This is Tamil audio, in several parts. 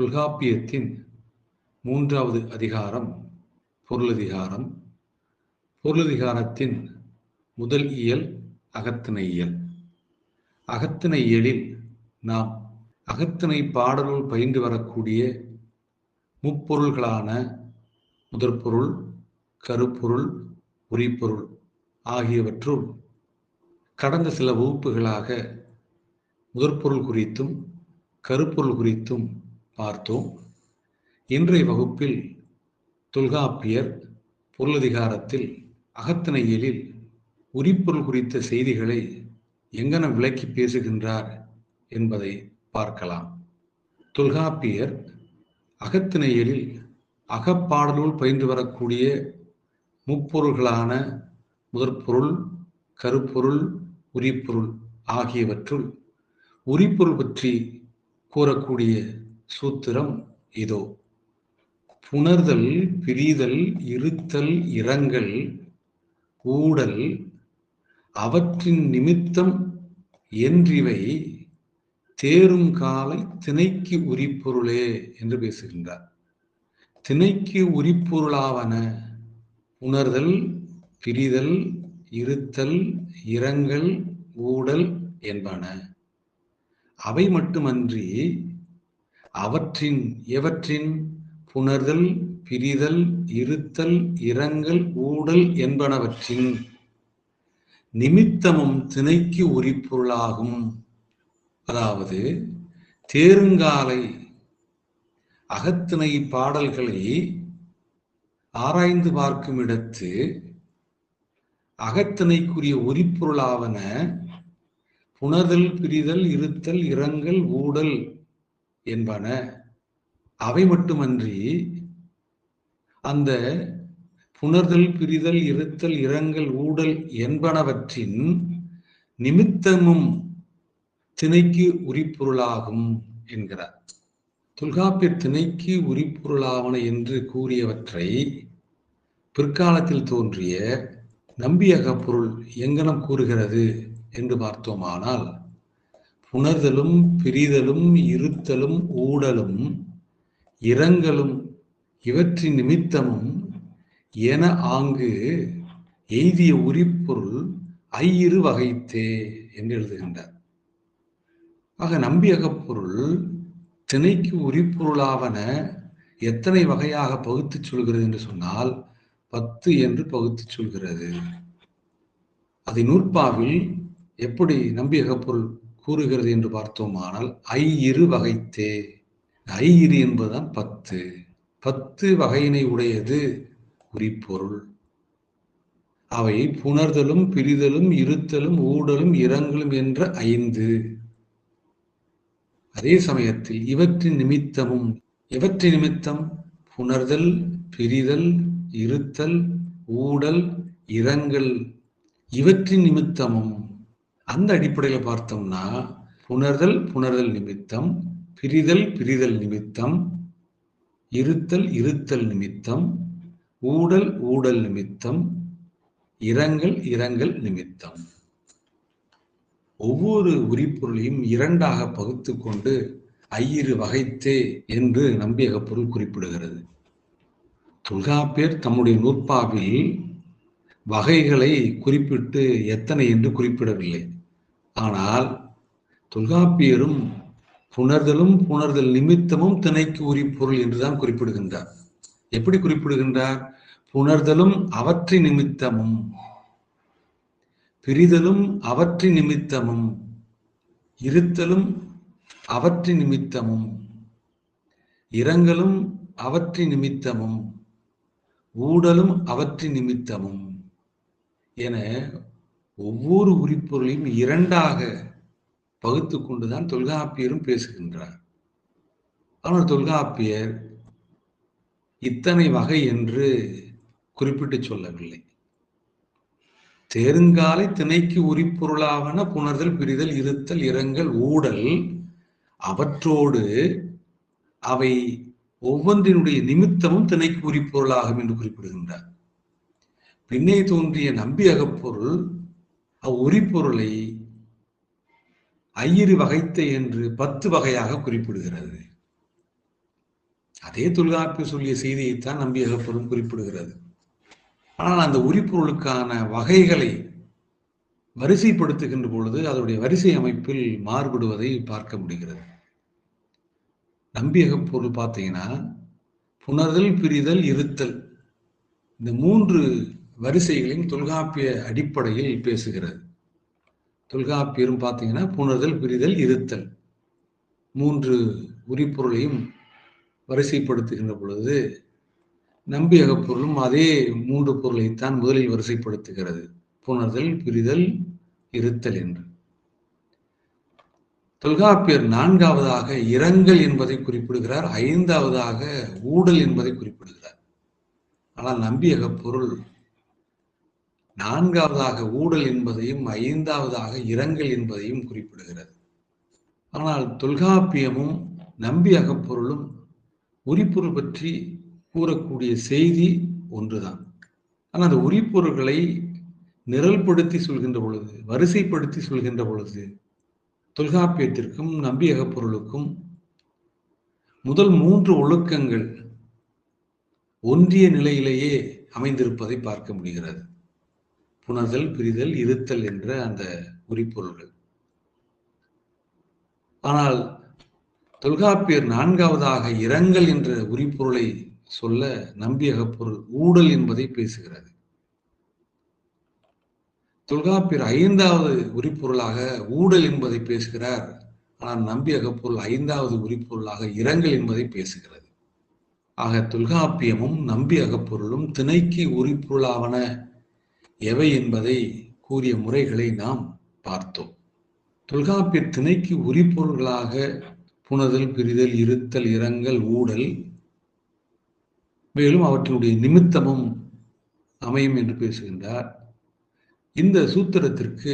தொல்காப்பியத்தின் மூன்றாவது அதிகாரம் பொருளதிகாரம். பொருளதிகாரத்தின் முதல் இயல் அகத்தினை இயல். அகத்தினை இயலில் நாம் அகத்தினை பாடலுள் பயின்று வரக்கூடிய முப்பொருள்களான முதற்பொருள் கருப்பொருள் உரிப்பொருள் ஆகியவற்றுள் கடந்த சில வகுப்புகளாக முதற்பொருள் குறித்தும் கருப்பொருள் குறித்தும் பார்த்தோம். இன்றைய வகுப்பில் தொல்காப்பியர் பொருளதிகாரத்தில் அகத்திணையியலில் உரிப்பொருள் குறித்த செய்திகளை எங்கன விளக்கி பேசுகின்றார் என்பதை பார்க்கலாம். தொல்காப்பியர் அகத்திணையியலில் அகப்பாடலுள் பயின்று வரக்கூடிய முப்பொருள்களான முதற்பொருள் கருப்பொருள் உரிப்பொருள் ஆகியவற்றுள் உரிப்பொருள் பற்றி கூறக்கூடிய சூத்திரம் இதோ. புணர்தல் பிரிதல் இருத்தல் இரங்கல் ஊடல் அவற்றின் நிமித்தம் என்றிவை தேரும் காலை திணைக்கு உரிப்பொருளே என்று பேசுகின்றார். திணைக்கு உரிப்பொருளாவன உணர்தல் பிரிதல் இருத்தல் இரங்கல் ஊடல் என்பன. அவை மட்டுமன்றி அவற்றின் எவற்றின் புணர்தல் பிரிதல் இருத்தல் இரங்கல் ஊடல் என்பனவற்றின் நிமித்தமும் திணைக்கு உரிப்பொருளாகும். அதாவது தேருங்காலை அகத்திணை பாடல்களை ஆராய்ந்து பார்க்கும் இடத்து அகத்திணைக்குரிய உரிப்பொருளாவன புணர்தல் பிரிதல் இருத்தல் இரங்கல் ஊடல் என்பன அவை மட்டுமன்றி அந்த புணர்தல் பிரிதல் இருத்தல் இரங்கல் ஊடல் என்பனவற்றின் நிமித்தமும் திணைக்கு உரிப்பொருளாகும் என்கிறார். தொல்காப்பியர் திணைக்கு உரிப்பொருளாவன என்று கூறியவற்றை பிற்காலத்தில் தோன்றிய நம்பியக பொருள் எங்கனம் கூறுகிறது என்று பார்த்தோமானால் புணர்தலும் பிரிதலும் இருத்தலும் ஊடலும் இரங்கலும் இவற்றின் நிமித்தமும் என ஆங்கு எய்திய உரிப்பொருள் ஐயிரு வகைத்தே என்று எழுதுகின்றார். ஆக நம்பியகப் பொருள் திணைக்கு உரிப்பொருளாவன எத்தனை வகையாக பகுத்து சொல்கிறது என்று சொன்னால் பத்து என்று பகுத்து சொல்கிறது. அதை நூற்பாவில் எப்படி நம்பியகப் பொருள் கூறுகிறது என்று பார்த்தோமானால் ஐ இரு வகைத்தே. ஐ இரு என்பதுதான் பத்து. பத்து வகையினை உடையது குறிப்பொருள். அவை புணர்தலும் பிரிதலும் இருத்தலும் ஊடலும் இரங்கலும் என்ற ஐந்து. அதே சமயத்தில் இவற்றின் நிமித்தமும் இவற்றின் நிமித்தம் புணர்தல் பிரிதல் இருத்தல் ஊடல் இரங்கல். இவற்றின் நிமித்தமும் அந்த அடிப்படையில் பார்த்தோம்னா புணர்தல் புணர்தல் நிமித்தம் பிரிதல் பிரிதல் நிமித்தம் இருத்தல் இருத்தல் நிமித்தம் ஊடல் ஊடல் நிமித்தம் இரங்கல் இரங்கல் நிமித்தம். ஒவ்வொரு உரிப்பொருளையும் இரண்டாக பகுத்து கொண்டு ஐயிரு வகைத்தே என்று நம்பியக பொருள் குறிப்பிடுகிறது. தொல்காப்பியர் தம்முடைய நூற்பாவில் வகைகளை குறிப்பிட்டு எத்தனை என்று குறிப்பிடவில்லை. ஆனால் தொல்காப்பியரும் புணர்தலும் புணர்தல் நிமித்தமும் திணைக்கு உரிப்பொருள் என்றுதான் குறிப்பிடுகின்றார். எப்படி குறிப்பிடுகின்றார்? புணர்தலும் அவற்றின் நிமித்தமும் பிரிதலும் அவற்றின் நிமித்தமும் இருத்தலும் அவற்றின் நிமித்தமும் இரங்கலும் அவற்றின் நிமித்தமும் ஊடலும் அவற்றின் நிமித்தமும் என ஒவ்வொரு உரிப்பொருளையும் இரண்டாக பகுத்து கொண்டுதான் தொல்காப்பியரும் பேசுகின்றார். ஆனால் தொல்காப்பியர் இத்தனை வகை என்று குறிப்பிட்டு சொல்லவில்லை. தேருங்காலை திணைக்கு உரிப்பொருளாவன புணர்தல் பிரிதல் இருத்தல் இரங்கல் ஊடல் அவற்றோடு அவை ஒவ்வொன்றினுடைய நிமித்தமும் திணைக்கு உரிப்பொருளாகும் என்று குறிப்பிடுகின்றார். பின்னே தோன்றிய நம்பி அகப்பொருள் அவ்வுரிப்பொருளை ஐயிரு வகைத்த என்று பத்து வகையாக குறிப்பிடுகிறது. அதே தொல்காப்பியர் சொல்லிய செய்தியைத்தான் நம்பி அகப்பொருள் குறிப்பிடுகிறது. ஆனால் அந்த உரிப்பொருளுக்கான வகைகளை வரிசைப்படுத்துகின்ற பொழுது அதனுடைய வரிசை அமைப்பில் மாறுபடுவதை பார்க்க முடிகிறது. நம்பியக பொருள் பார்த்தீங்கன்னா புணர்தல் பிரிதல் இருத்தல் இந்த மூன்று வரிசைகளின் தொல்காப்பிய அடிப்படையில் பேசுகிறது. தொல்காப்பியரும் பார்த்தீங்கன்னா புணர்தல் பிரிதல் இருத்தல். மூன்று உரிப்பொருளையும் வரிசைப்படுத்துகின்ற பொழுது நம்பியக பொருளும் அதே மூன்று பொருளைத்தான் முதலில் வரிசைப்படுத்துகிறது. புணர்தல் பிரிதல் இருத்தல் என்று. தொல்காப்பியர் நான்காவதாக இரங்கல் என்பதை குறிப்பிடுகிறார். ஐந்தாவதாக ஊடல் என்பதை குறிப்பிடுகிறார். ஆனால் நம்பியக பொருள் நான்காவதாக ஊடல் என்பதையும் ஐந்தாவதாக இரங்கல் என்பதையும் குறிப்பிடுகிறது. ஆனால் தொல்காப்பியமும் நம்பி அகப்பொருளும் உரிப்பொருள் பற்றி கூறக்கூடிய செய்தி ஒன்றுதான். ஆனால் அந்த உரிப்பொருள்களை நிரல்படுத்தி சொல்கின்ற பொழுது வரிசைப்படுத்தி சொல்கின்ற பொழுது தொல்காப்பியத்திற்கும் நம்பியக பொருளுக்கும் முதல் மூன்று ஒழுக்கங்கள் ஒன்றிய நிலையிலேயே அமைந்திருப்பதை பார்க்க முடிகிறது. உணர்தல் பிரிதல் இருத்தல் என்ற அந்த குறிப்பொருள்கள். ஆனால் தொல்காப்பியர் நான்காவதாக இரங்கல் என்ற உரிப்பொருளை சொல்ல நம்பியக பொருள் ஊடல் என்பதை பேசுகிறது. தொல்காப்பியர் ஐந்தாவது உரிப்பொருளாக ஊடல் என்பதை பேசுகிறார். ஆனால் நம்பி அகப்பொருள் ஐந்தாவது உரிப்பொருளாக இரங்கல் என்பதை பேசுகிறது. ஆக தொல்காப்பியமும் நம்பி அகப்பொருளும் திணைக்கு உரிப்பொருளாவன எவை என்பதை கூறிய முறைகளை நாம் பார்த்தோம். தொல்காப்பிய திணைக்கு உரிப்பொருள்களாக புணர்தல் பிரிதல் இருத்தல் இரங்கல் ஊடல் மேலும் அவற்றினுடைய நிமித்தமும் அமையும் என்று பேசுகின்றார். இந்த சூத்திரத்திற்கு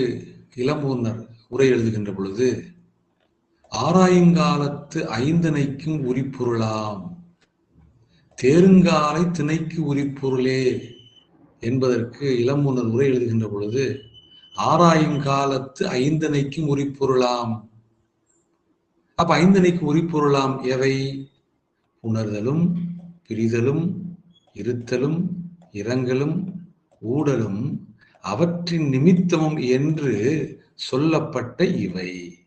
இளமூர்னர் உரை எழுதுகின்ற பொழுது ஆராயுங்காலத்து ஐந்தனைக்கும் உரிப்பொருளாம் தேருங்காலை திணைக்கு உரிப்பொருளே என்பதற்கு இளமுன்னர் உரை எழுதுகின்ற பொழுது ஆராயும் காலத்து ஐந்தனைக்கும் உரிப்பொருளாம் அப்ப ஐந்தனைக்கு உரிப்பொருளாம் எவை? உணர்தலும் பிரிதலும் இருத்தலும் இரங்கலும் ஊடலும் அவற்றின் நிமித்தமும் என்று சொல்லப்பட்ட இவை.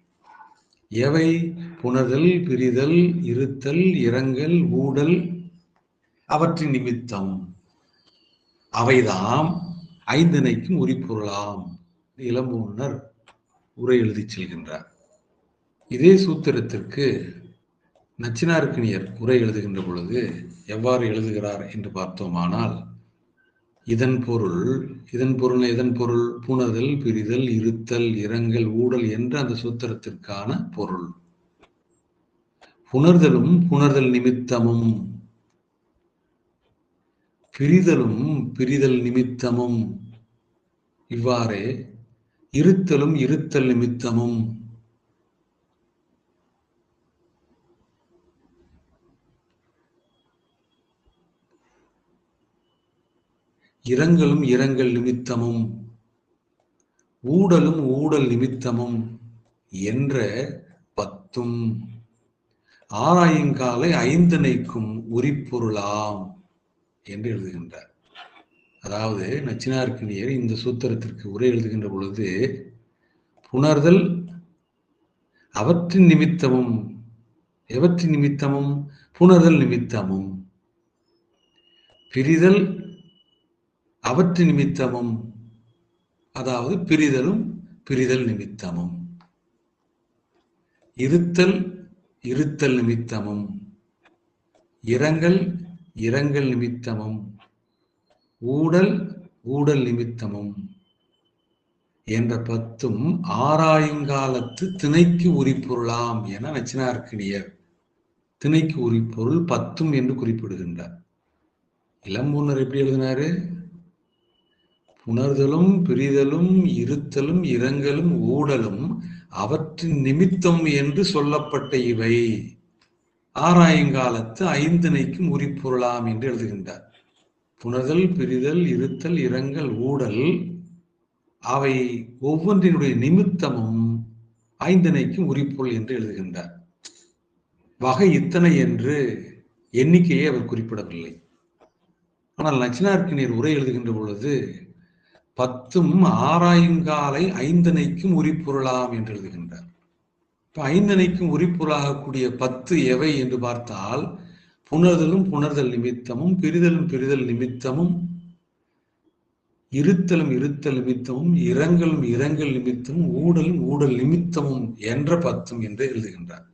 எவை? புணர்தல் பிரிதல் இருத்தல் இரங்கல் ஊடல் அவற்றின் நிமித்தம். அவைதாம் ஐந்தனைக்கும் உரிப்பொருளாம். இளம்பூன்னர் உரை எழுதி செல்கின்றார். இதே சூத்திரத்திற்கு நச்சினார்க்கினியர் உரை எழுதுகின்ற பொழுது எவ்வாறு எழுதுகிறார் என்று பார்த்தோமானால் இதன் பொருள் இதன் பொருள் இதன் பொருள்? புணர்தல் பிரிதல் இருத்தல் இரங்கல் ஊடல் என்ற அந்த சூத்திரத்திற்கான பொருள். புணர்தலும் புணர்தல் நிமித்தமும் பிரிதலும் பிரிதல் நிமித்தமும். இவ்வாறே இருத்தலும் இருத்தல் நிமித்தமும். இரங்கலும் இரங்கல் நிமித்தமும். ஊடலும் ஊடல் நிமித்தமும் என்ற பத்தும். ஆராயுங்காலை ஐந்தனைக்கும் உரிப்பொருளாம். என்று எழுதுகின்றார். அதாவது நச்சினார்க்கினியர் இந்த சூத்திரத்திற்கு உரை எழுதுகின்ற பொழுது புணர்தல் அவற்றின் நிமித்தமும் எவற்றின் நிமித்தமும்? புணர்தல் நிமித்தமும். பிரிதல் அவற்றின் நிமித்தமும். அதாவது பிரிதலும் பிரிதல் நிமித்தமும். இருத்தல் இருத்தல் நிமித்தமும். இரங்கல் இரங்கல் நிமித்தமும் ஊடல் ஊடல் நிமித்தமும் என்ற பத்தும் ஆராயுங்காலத்து திணைக்கு உரிப்பொருளாம் என நச்சினார்க்கினியர் திணைக்கு உரிப்பொருள் பத்தும் என்று குறிப்பிடுகின்றார். இளம்பூனர் எப்படி எழுதினாரு? புணர்தலும் பிரிதலும் இருத்தலும் இரங்கலும் ஊடலும் அவற்றின் நிமித்தம் என்று சொல்லப்பட்ட இவை. ஆராயுங்காலத்து ஐந்தினைக்கும் உரிப்பொருளாம் என்று எழுதுகின்றார். புணர்தல் பிரிதல் இருத்தல் இரங்கல் ஊடல் அவை ஒவ்வொன்றினுடைய நிமித்தமும் ஐந்தினைக்கும் உரிப்பொருள் என்று எழுதுகின்றார். வகை இத்தனை என்று எண்ணிக்கையை அவர் குறிப்பிடவில்லை. ஆனால் நச்சினார்க்கினியர் உரை எழுதுகின்ற பொழுது பத்தும் ஆராயுங்காலை ஐந்தனைக்கும் உரிப்பொருளாம் என்று எழுதுகின்றார். ஐந்தனைக்கும் உரிப்பொருளாகக்கூடிய பத்து எவை என்று பார்த்தால் புணர்தலும் புணர்தல் நிமித்தமும் பிரிதலும் பிரிதல் நிமித்தமும் இருத்தலும் இருத்தல் நிமித்தமும் இரங்கலும் இரங்கல் நிமித்தமும் ஊடலும் ஊடல் நிமித்தமும் என்ற பத்தும் என்று எழுதுகின்றார்.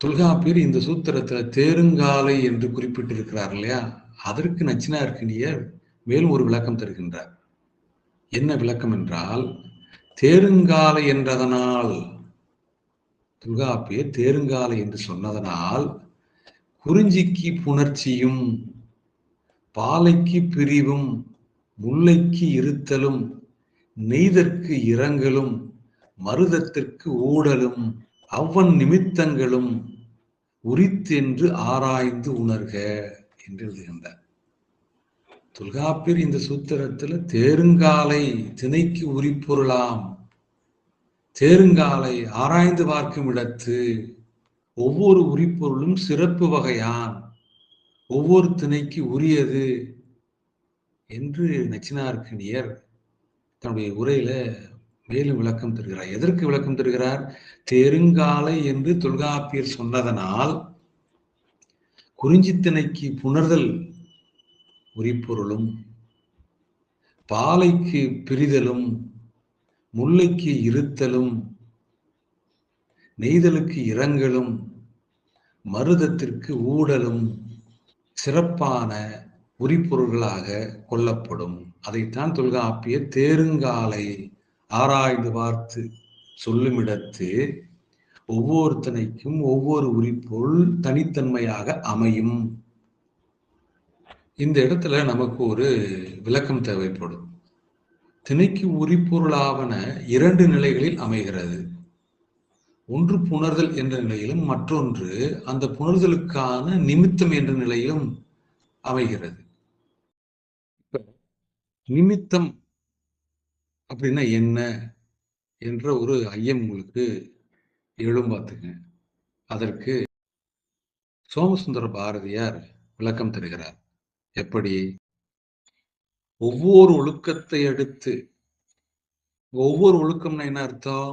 தொல்காப்பியர் இந்த சூத்திரத்துல தேருங்காலை என்று குறிப்பிட்டிருக்கிறார் இல்லையா? அதற்கு நச்சினார்க்கினியர் மேலும் ஒரு விளக்கம் தருகின்றார். என்ன விளக்கம் என்றால் தேருங்காலை என்றதனால் தொல்காப்பியர் தேருங்காலை என்று சொன்னதனால் குறிஞ்சிக்கு புணர்ச்சியும் பாலைக்கு பிரிவும் முல்லைக்கு இருத்தலும் நெய்தற்கு இரங்கலும் மருதத்திற்கு ஊடலும் அவ்வன் நிமித்தங்களும் உரித்தென்று ஆராய்ந்து உணர்க என்று எழுதுகின்றார். தொல்காப்பியர் இந்த சூத்திரத்துல தேருங்காலை திணைக்கு உரிப்பொருளாம். தேருங்காலை ஆராய்ந்து பார்க்கும் இடத்து ஒவ்வொரு உரிப்பொருளும் சிறப்பு வகையான் ஒவ்வொரு திணைக்கு உரியது என்று நச்சினார்க்கணியர் தன்னுடைய உரையில மேலும் விளக்கம் தருகிறார். எதற்கு விளக்கம் தருகிறார்? தெருங்காலை என்று தொல்காப்பியர் சொன்னதனால் குறிஞ்சித்திணைக்கு புணர்தல் உரிப்பொருளும் பாலைக்கு பிரிதலும் முல்லைக்கு இருத்தலும் நெய்தலுக்கு இரங்கலும் மருதத்திற்கு ஊடலும் சிறப்பான உரிப்பொருள்களாக கொள்ளப்படும். அதைத்தான் தொல்காப்பியர் தேருங்காலை ஆராய்ந்து பார்த்து சொல்லுமிடத்து ஒவ்வொருத்தனைக்கும் ஒவ்வொரு உரிப்பொருள் தனித்தன்மையாக அமையும். இந்த இடத்துல நமக்கு ஒரு விளக்கம் தேவைப்படும். திணைக்கு உரிப்பொருளாவன இரண்டு நிலைகளில் அமைகிறது. ஒன்று புணர்தல் என்ற நிலையிலும் மற்றொன்று அந்த புணர்தலுக்கான நிமித்தம் என்ற நிலையிலும் அமைகிறது. நிமித்தம் அப்படின்னா என்ன என்ற ஒரு ஐயம் உங்களுக்கு எழும் பார்த்துங்க. அதற்கு சோமசுந்தர பாரதியார் விளக்கம் தருகிறார். எப்படி? ஒவ்வொரு ஒழுக்கத்தை அடுத்து ஒவ்வொரு ஒழுக்கம்னா என்ன அர்த்தம்?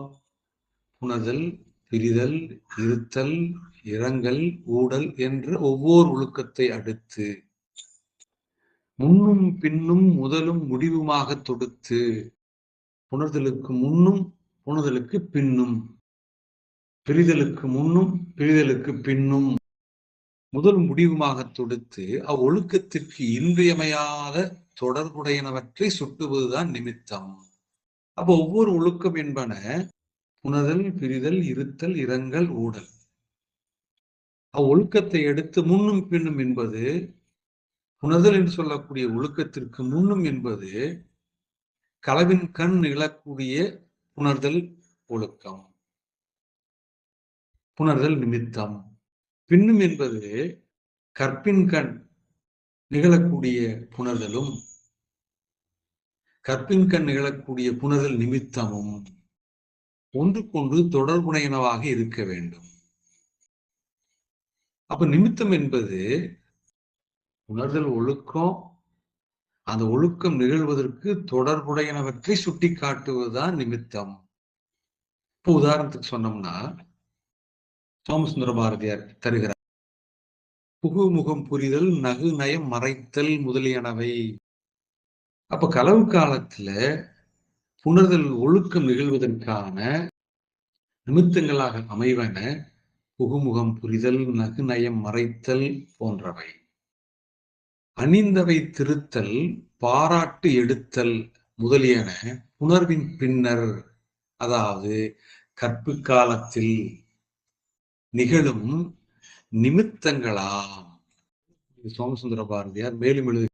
புணர்தல் பிரிதல் இருத்தல் இரங்கல் ஊடல் என்ற ஒவ்வொரு ஒழுக்கத்தை அடுத்து முன்னும் பின்னும் முதலும் முடிவுமாக தொடுத்து புணர்தலுக்கு முன்னும் புணர்தலுக்கு பின்னும் பிரிதலுக்கு முன்னும் பிரிதலுக்கு பின்னும் முதல் முடிவுமாக தொடுத்து அவ்வொழுக்கத்திற்கு இன்றியமையாத தொடர்புடையனவற்றை சுட்டுவதுதான் நிமித்தம். அப்ப ஒவ்வொரு ஒழுக்கம் என்பன புணர்தல் பிரிதல் இருத்தல் இரங்கல் ஊடல். அவ்வொழுக்கத்தை எடுத்து முன்னும் பின்னும் என்பது புணர்தல் என்று சொல்லக்கூடிய ஒழுக்கத்திற்கு முன்னும் என்பது களவின் கண் நிகழக்கூடிய புணர்தல் ஒழுக்கம். புணர்தல் நிமித்தம். பின்னும் என்பது கற்பின் கண் நிகழக்கூடிய புணர்தலும் கற்பின் கண் நிகழக்கூடிய புணர்தல் நிமித்தமும் ஒன்றுக்கொன்று தொடர்புடையனவாக இருக்க வேண்டும். அப்ப நிமித்தம் என்பது உணர்தல் ஒழுக்கம். அந்த ஒழுக்கம் நிகழ்வதற்கு தொடர்புடையனவற்றை சுட்டி காட்டுவதுதான் நிமித்தம். இப்போ உதாரணத்துக்கு சொன்னோம்னா சோமசுந்தர பாரதியார் தருகிறார் புகுமுகம் புரிதல் நகு நயம் மறைத்தல் முதலியனவை. அப்ப களவு காலத்துல புணர்தல் ஒழுக்கம் நிகழ்வதற்கான நிமித்தங்களாக அமைவன புகுமுகம் புரிதல் நகுநயம் மறைத்தல் போன்றவை. அணிந்தவை திருத்தல் பாராட்டு எடுத்தல் முதலியன புணர்வின் பின்னர் அதாவது கற்பு காலத்தில் நிகழும் நிமித்தங்களாம். சோமசுந்தர பாரதியார் மேலும் எழுது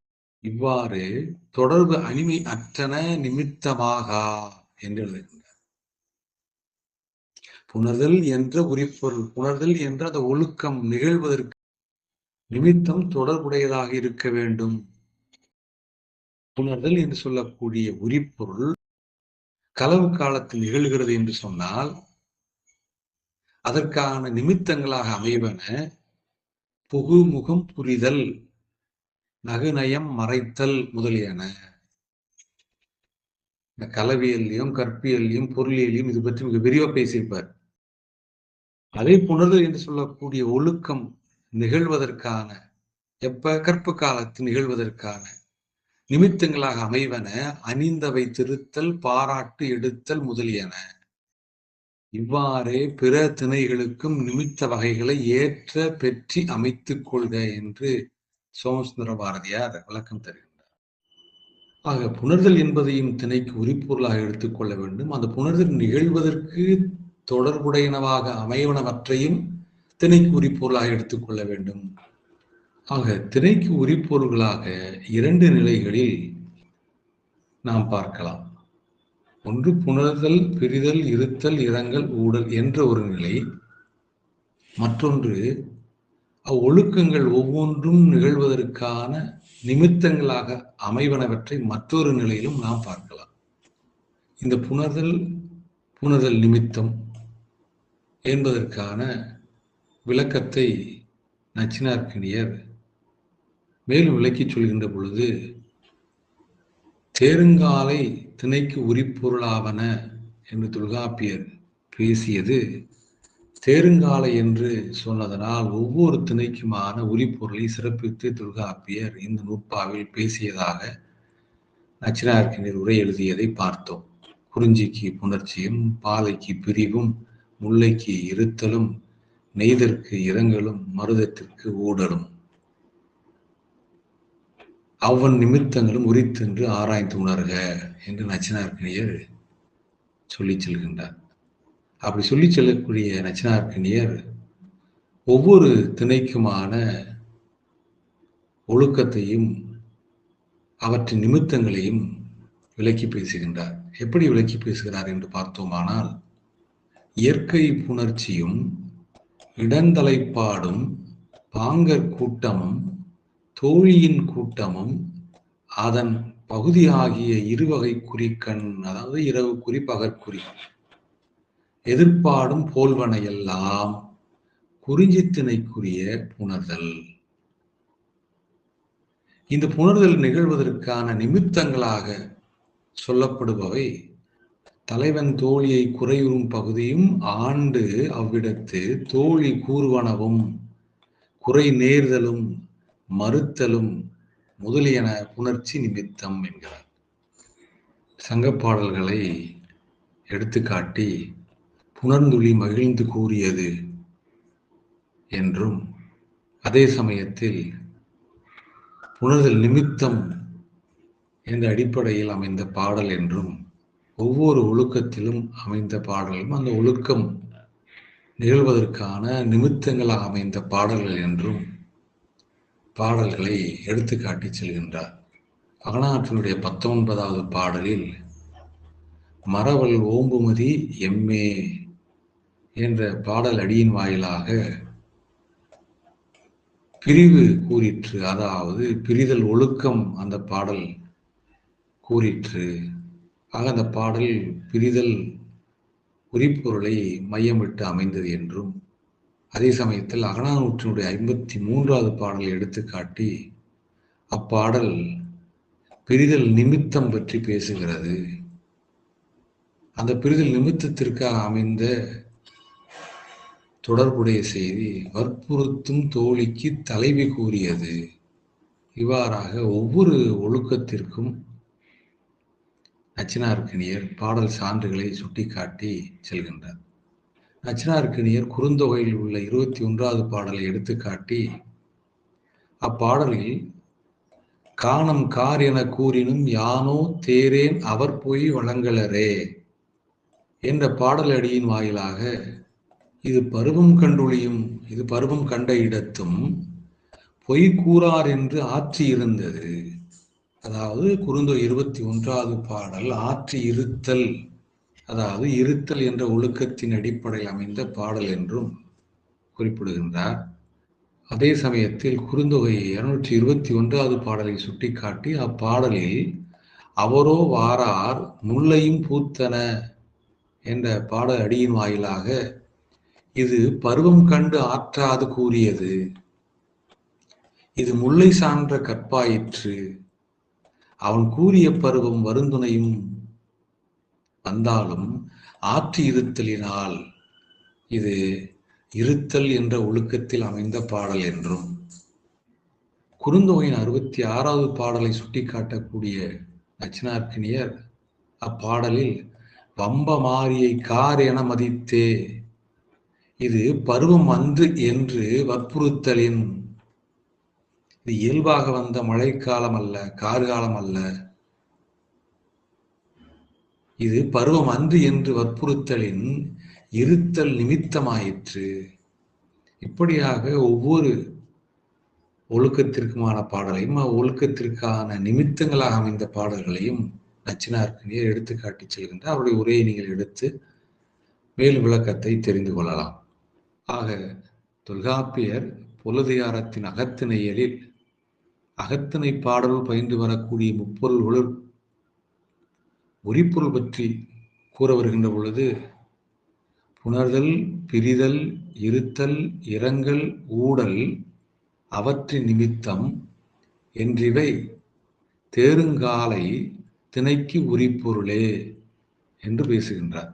இவ்வாறு தொடர்பு அணிமை அற்றன நிமித்தமாகா என்று எழுதுகின்றார் புணர்தல் என்ற உரிப்பொருள் புணர்தல் என்ற அந்த ஒழுக்கம் நிகழ்வதற்கு நிமித்தம் தொடர்புடையதாக இருக்க வேண்டும். புணர்தல் என்று சொல்லக்கூடிய உரிப்பொருள் களவு காலத்தில் நிகழ்கிறது என்று சொன்னால் அதற்கான நிமித்தங்களாக அமைவன புகுமுகம் புரிதல் நகுநயம் மறைத்தல் முதலியன. இந்த கலவியல்லையும் கற்பியல்லையும் பொருளியலையும் இது பற்றி மிக விரிவாக பேசியிருப்பார். அதே புணர்தல் என்று சொல்லக்கூடிய ஒழுக்கம் நிகழ்வதற்கான எப்ப கற்பு காலத்து நிகழ்வதற்கான நிமித்தங்களாக அமைவன அணிந்தவை திருத்தல் பாராட்டு எடுத்தல் முதலியன. இவ்வாறே பிற திணைகளுக்கும் நிமித்த வகைகளை ஏற்ற பெற்றி அமைத்துக் கொள்க என்று சோமசுந்தர பாரதியார் விளக்கம் தருகின்றார். ஆக புணர்தல் என்பதையும் திணைக்கு உரிப்பொருளாக எடுத்துக்கொள்ள வேண்டும். அந்த புணர்தல் நிகழ்வதற்கு தொடர்புடையனவாக அமைவனவற்றையும் திணைக்கு உரிப்பொருளாக எடுத்துக்கொள்ள வேண்டும். ஆக திணைக்கு உரிப்பொருள்களாக இரண்டு நிலைகளில் நாம் பார்க்கலாம். ஒன்று புணர்தல் பிரிதல் இருத்தல் இரங்கல் ஊடல் என்ற ஒரு நிலை. மற்றொன்று அவ்வொழுக்கங்கள் ஒவ்வொன்றும் நிகழ்வதற்கான நிமித்தங்களாக அமைவனவற்றை மற்றொரு நிலையிலும் நாம் பார்க்கலாம். இந்த புணர்தல் புணர்தல் நிமித்தம் என்பதற்கான விளக்கத்தை நச்சினார்க்கினியர் மேலும் விளக்கிச் சொல்கின்ற பொழுது தேருங்காலை திணைக்கு உரிப்பொருளாவன என்று தொல்காப்பியர் பேசியது தேருங்காலை என்று சொன்னதனால் ஒவ்வொரு திணைக்குமான உரிப்பொருளை சிறப்பித்து தொல்காப்பியர் இந்த நூற்பாவில் பேசியதாக நச்சினார்க்கினர் உரை எழுதியதை பார்த்தோம். குறிஞ்சிக்கு புணர்ச்சியும் பாலைக்கு பிரிவும் முல்லைக்கு இருத்தலும் நெய்தற்கு இரங்கலும் மருதத்திற்கு ஊடலும். அவன் நிமித்தங்களும் உரித்தென்று ஆராய்ந்து உணர்க என்று நச்சினார்க்கணியர் சொல்லி செல்கின்றார். அப்படி சொல்லி செல்லக்கூடிய நச்சினார்க்கணியர் ஒவ்வொரு திணைக்குமான ஒழுக்கத்தையும் அவற்றின் நிமித்தங்களையும் விளக்கி பேசுகின்றார். எப்படி விளக்கி பேசுகிறார் என்று பார்த்தோமானால் இயற்கை புணர்ச்சியும் இடந்தலைப்பாடும் பாங்கர் கூட்டமும் தோழியின் கூட்டமும் அதன் பகுதியாகிய இருவகை குறிக்கண் அதாவது இரவு குறி பகற்குறி எதிர்ப்பாடும் போல்வனையெல்லாம் குறிஞ்சித்திணைக்குரிய புணர்தல். இந்த புணர்தல் நிகழ்வதற்கான நிமித்தங்களாக சொல்லப்படுபவை தலைவன் தோழியை குறையுறும் பகுதியும் ஆண்டு அவ்விடத்து தோழி கூறுவனவும் குறை நேர்தலும் மறுத்தலும் முதலியன புணர்ச்சி நிமித்தம் என்கிறார். சங்கப்பாடல்களை எடுத்துக்காட்டி புணர்ந்துளி மகிழ்ந்து கூறியது என்றும் அதே சமயத்தில் புணர்தல் நிமித்தம் என்ற அடிப்படையில் அமைந்த பாடல் என்றும் ஒவ்வொரு ஒழுக்கத்திலும் அமைந்த பாடலும் அந்த ஒழுக்கம் நிகழ்வதற்கான நிமித்தங்களாக அமைந்த பாடல்கள் என்றும் பாடல்களை எடுத்துக்காட்டி செல்கின்றார். அகனாற்றினுடைய பத்தொன்பதாவது பாடலில் மரவல் ஓம்புமதி எம்ஏ என்ற பாடல் அடியின் வாயிலாக பிரிவு கூறிற்று. அதாவது பிரிதல் ஒழுக்கம் அந்த பாடல் கூறிற்று. ஆக அந்த பாடல் பிரிதல் குறிப்பொருளை மையமிட்டு அமைந்தது என்றும் அதே சமயத்தில் அகநானூற்றினுடைய ஐம்பத்தி மூன்றாவது பாடலை எடுத்துக்காட்டி அப்பாடல் பிரிதல் நிமித்தம் பற்றி பேசுகிறது. அந்த பிரிதல் நிமித்தத்திற்காக அமைந்த தொடர்புடைய செய்தி வற்புறுத்தும் தோழிக்கு தலைவி கூறியது. இவ்வாறாக ஒவ்வொரு ஒழுக்கத்திற்கும் நச்சினார்க்கினியர் பாடல் சான்றுகளை சுட்டிக்காட்டி செல்கின்றார். நச்சினார்க்கினியர் குறுந்தொகையில் உள்ள இருபத்தி ஒன்றாவது பாடலை எடுத்துக்காட்டி அப்பாடலில் காணம் கார் என கூறினும் யானோ தேரேன் அவர் போய் வழங்கலரே என்ற பாடல் அடியின் வாயிலாக இது பருவம் கண்டுளியும் இது பருவம் கண்ட இடத்தும் பொய் கூறார் என்று ஆற்றி இருந்தது அதாவது குறுந்தோ இருபத்தி ஒன்றாவது பாடல் ஆற்றி இருத்தல் அதாவது இருத்தல் என்ற ஒழுக்கத்தின் அடிப்படையில் அமைந்த பாடல் என்றும் குறிப்பிடுகின்றார். அதே சமயத்தில் குறுந்தொகை இருநூற்றி இருபத்தி ஒன்றாவது பாடலை சுட்டிக்காட்டி அப்பாடலில் அவரோ வாரார் முல்லையும் பூத்தன என்ற பாடல் அடியின் வாயிலாக இது பருவம் கண்டு ஆற்றாது கூறியது. இது முல்லை சான்ற கற்பாயிற்று. அவன் கூறிய பருவம் வருந்துணையும் வந்தாலும் ஆற்றி இருத்தலினால் இது இருத்தல் என்ற ஒழுக்கத்தில் அமைந்த பாடல் என்றும் குறுந்தொகையின் அறுபத்தி ஆறாவது பாடலை சுட்டிக்காட்டக்கூடிய நச்சினார்க்கினியர் அப்பாடலில் வம்ப மாரியை கார் என மதித்தே இது பருவம் அன்று என்று வற்புறுத்தலின் இது இயல்பாக வந்த மழைக்காலம் அல்ல கார்காலம் அல்ல இது பருவம் அன்று என்று வற்புறுத்தலின் இருத்தல் நிமித்தமாயிற்று. இப்படியாக ஒவ்வொரு ஒழுக்கத்திற்குமான பாடலையும் ஒழுக்கத்திற்கான நிமித்தங்களாக அமைந்த பாடல்களையும் நச்சினார்க்கினியர் எடுத்து காட்டி செல்கின்ற அவருடைய உரையை நீங்கள் எடுத்து மேலும் விளக்கத்தை தெரிந்து கொள்ளலாம். ஆக தொல்காப்பியர் பொழுதியாரத்தின் அகத்திணையலில் அகத்திணை பாடல் பயின்று வரக்கூடிய முப்பொருள்களுள் உரிப்பொருள் பற்றி கூற வருகின்ற பொழுது புணர்தல் பிரிதல் இருத்தல் இரங்கல் ஊடல் அவற்றின் நிமித்தம் என்றிவை தேருங்காலை திணைக்கு உரிப்பொருளே என்று பேசுகின்றார்.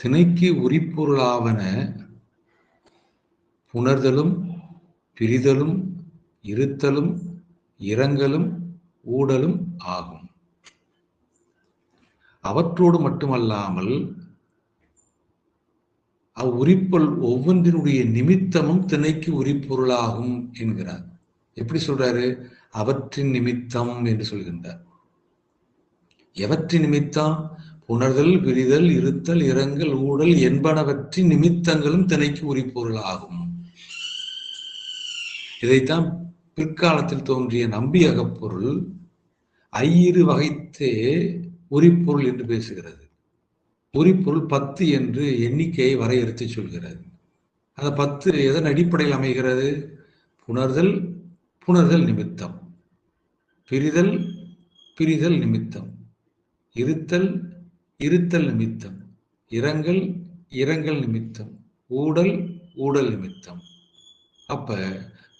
திணைக்கு உரிப்பொருளாவன புணர்தலும் பிரிதலும் இருத்தலும் இரங்கலும் ஊடலும் ஆகும். அவற்றோடு மட்டுமல்லாமல் அவ்வுரிப்பல் ஒவ்வொன்றினுடைய நிமித்தமும் திணைக்கு உரிப்பொருளாகும் என்கிறார். எப்படி சொல்றாரு? அவற்றின் நிமித்தம் என்று சொல்கின்றார். எவற்றின் நிமித்தம்? புணர்தல் விரிதல் இருத்தல் இரங்கல் ஊடல் என்பனவற்றின் நிமித்தங்களும் திணைக்கு உரிப்பொருளாகும். இதைத்தான் பிற்காலத்தில் தோன்றிய நம்பியகப் பொருள் ஐயிரு வகைத்தே உரிப்பொருள் என்று பேசுகிறது. உரிப்பொருள் பத்து என்று எண்ணிக்கையை வரையறுத்து சொல்கிறது. அந்த பத்து எதன் அடிப்படையில் அமைகிறது? புணர்தல் புணர்தல் நிமித்தம். பிரிதல் பிரிதல் நிமித்தம். இருத்தல் இருத்தல் நிமித்தம். இரங்கல் இரங்கல் நிமித்தம். ஊடல் ஊடல் நிமித்தம். அப்ப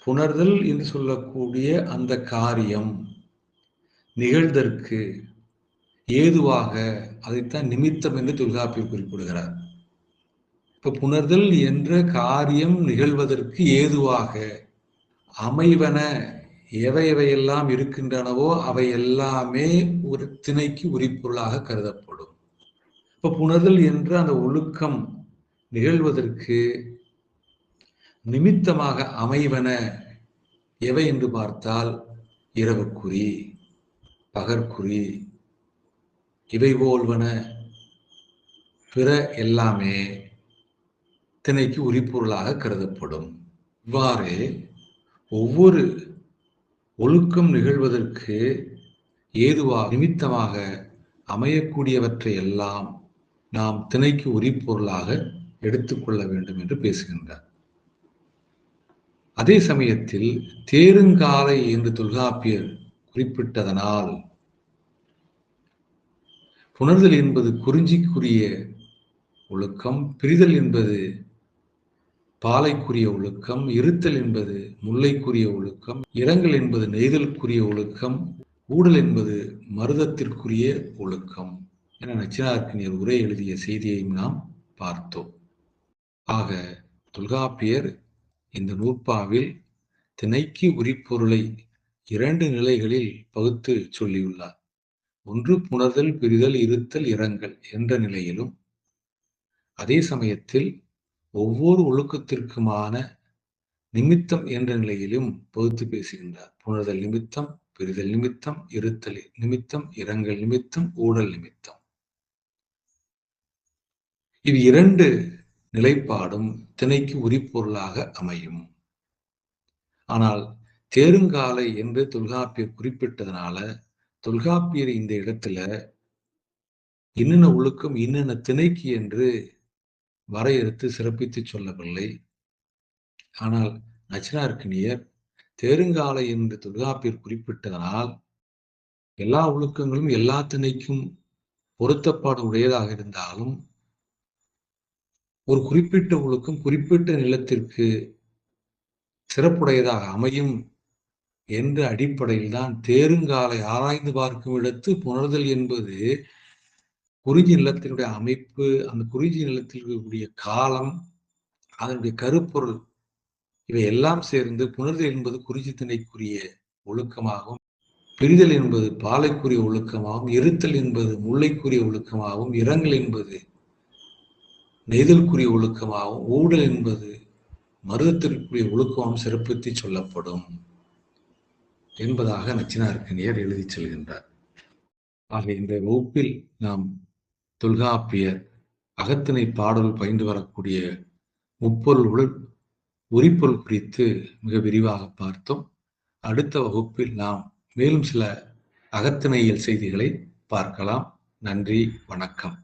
புணர்தல் என்று சொல்லக்கூடிய அந்த காரியம் நிகழ்தற்கு ஏதுவாக அதைத்தான் நிமித்தம் என்று தொல்காப்பியர் குறிப்பிடுகிறார். இப்ப புணர்தல் என்ற காரியம் நிகழ்வதற்கு ஏதுவாக அமைவன எவை எவையெல்லாம் இருக்கின்றனவோ அவை எல்லாமே ஒரு திணைக்கு உரிப்பொருளாக கருதப்படும். இப்ப புணர்தல் என்ற அந்த ஒழுக்கம் நிகழ்வதற்கு நிமித்தமாக அமைவன எவை என்று பார்த்தால் இரவுக்குறி பகற்குறி இவை போல்வன பிற எல்லாமே திணைக்கு உரிப்பொருளாக கருதப்படும். இவ்வாறு ஒவ்வொரு ஒழுக்கம் நிகழ்வதற்கு ஏதுவாக நிமித்தமாக அமையக்கூடியவற்றை எல்லாம் நாம் திணைக்கு உரிப்பொருளாக எடுத்துக்கொள்ள வேண்டும் என்று பேசுகின்றார். அதே சமயத்தில் தேருங்காலை என்று தொல்காப்பியர் குறிப்பிட்டதனால் புணர்தல் என்பது குறிஞ்சிக்குரிய ஒழுக்கம் பிரிதல் என்பது பாலைக்குரிய ஒழுக்கம் இருத்தல் என்பது முல்லைக்குரிய ஒழுக்கம் இரங்கல் என்பது நெய்தலுக்குரிய ஒழுக்கம் ஊடல் என்பது மருதத்திற்குரிய ஒழுக்கம் என நச்சினார்க்கினியர் உரை எழுதிய செய்தியையும் நாம் பார்த்தோம். ஆக தொல்காப்பியர் இந்த நூற்பாவில் திணைக்கு உரிப்பொருளை இரண்டு நிலைகளில் பகுத்து சொல்லியுள்ளார். ஒன்று புணர்தல் பிரிதல் இருத்தல் இரங்கல் என்ற நிலையிலும் அதே சமயத்தில் ஒவ்வொரு ஒழுக்கத்திற்குமான நிமித்தம் என்ற நிலையிலும் பகுத்து பேசுகின்றார். புணர்தல் நிமித்தம் பிரிதல் நிமித்தம் இருத்தல் நிமித்தம் இரங்கல் நிமித்தம் ஊழல் நிமித்தம். இது இரண்டு நிலைப்பாடும் திணைக்கு உரிப்பொருளாக அமையும். ஆனால் தேருங்காலை என்று தொல்காப்பியர் குறிப்பிட்டதனால தொல்காப்பியர் இந்த இடத்துல இன்னென்ன ஒழுக்கம் இன்னென்ன திணைக்கு என்று வரையறுத்து சிறப்பித்து சொல்லவில்லை. ஆனால் நச்சினார்க்கினியர் தேருங்காலை என்று தொல்காப்பியர் குறிப்பிட்டதனால் எல்லா ஒழுக்கங்களும் எல்லா திணைக்கும் பொருத்தப்பாடு உடையதாக இருந்தாலும் ஒரு குறிப்பிட்ட ஒழுக்கம் குறிப்பிட்ட நிலத்திற்கு சிறப்புடையதாக அமையும் என்ற அடிப்படையில் தான் தேருங்காலை ஆராய்ந்து பார்க்கும் இடத்து புணர்தல் என்பது குறிஞ்சி நிலத்தினுடைய அமைப்பு அந்த குறிஞ்சி நிலத்தில் இருக்கக்கூடிய காலம் அதனுடைய கருப்பொருள் இவை எல்லாம் சேர்ந்து புணர்தல் என்பது குறிஞ்சி திணைக்குரிய ஒழுக்கமாகும் பிரிதல் என்பது பாலைக்குரிய ஒழுக்கமாகவும் இருத்தல் என்பது முல்லைக்குரிய ஒழுக்கமாகவும் இரங்கல் என்பது நெய்தல்குரிய ஒழுக்கமாகவும் ஊடல் என்பது மருதத்திற்குரிய ஒழுக்கமாகவும் சிறப்பித்து சொல்லப்படும். என்பதாக நச்சினார்க்கனியர் எழுதி செல்கின்றார். ஆக இந்த வகுப்பில் நாம் தொல்காப்பியர் அகத்திணை பாடல் பயின்று வரக்கூடிய முப்பொருள் உரிப்பொருள் குறித்து மிக விரிவாக பார்த்தோம். அடுத்த வகுப்பில் நாம் மேலும் சில அகத்திணையியல் செய்திகளை பார்க்கலாம். நன்றி வணக்கம்.